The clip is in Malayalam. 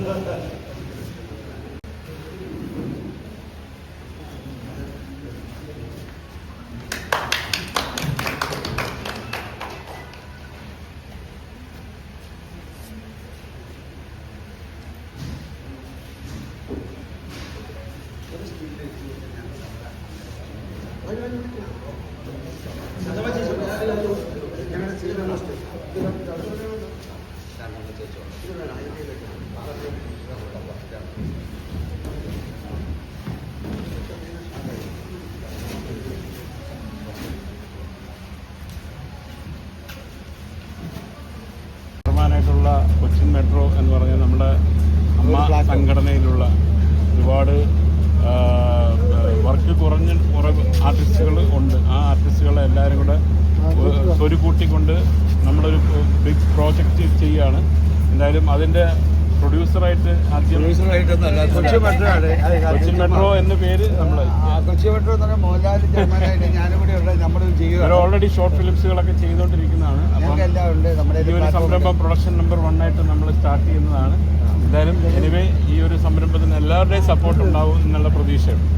Gracias. സംഘടനയിലുള്ള ഒരുപാട് വർക്ക് കുറഞ്ഞ കുറവ് ആർട്ടിസ്റ്റുകൾ ഉണ്ട്. ആ ആർട്ടിസ്റ്റുകളെ എല്ലാവരും കൂടെ ഒരു കൂട്ടിക്കൊണ്ട് നമ്മളൊരു ബിഗ് പ്രോജക്റ്റ് ചെയ്യുകയാണ് എന്തായാലും അതിന്റെ പ്രൊഡ്യൂസറായിട്ട് ആദ്യം കൊച്ചി മെട്രോ എന്ന പേര് നമ്മൾ കൊച്ചി മെട്രോ എന്ന് പറഞ്ഞാൽ ചെയ്യുക ഓൾറെഡി ഷോർട്ട് ഫിലിംസുകളൊക്കെ ചെയ്തുകൊണ്ടിരിക്കുന്നതാണ് ഈ ഒരു സംരംഭം പ്രൊഡക്ഷൻ നമ്പർ വൺ ആയിട്ട് നമ്മൾ സ്റ്റാർട്ട് ചെയ്യുന്നതാണ്. എന്തായാലും എനിവേ ഈ ഒരു സംരംഭത്തിന് എല്ലാവരുടെയും സപ്പോർട്ട് ഉണ്ടാവും എന്നുള്ള പ്രതീക്ഷയുണ്ട്.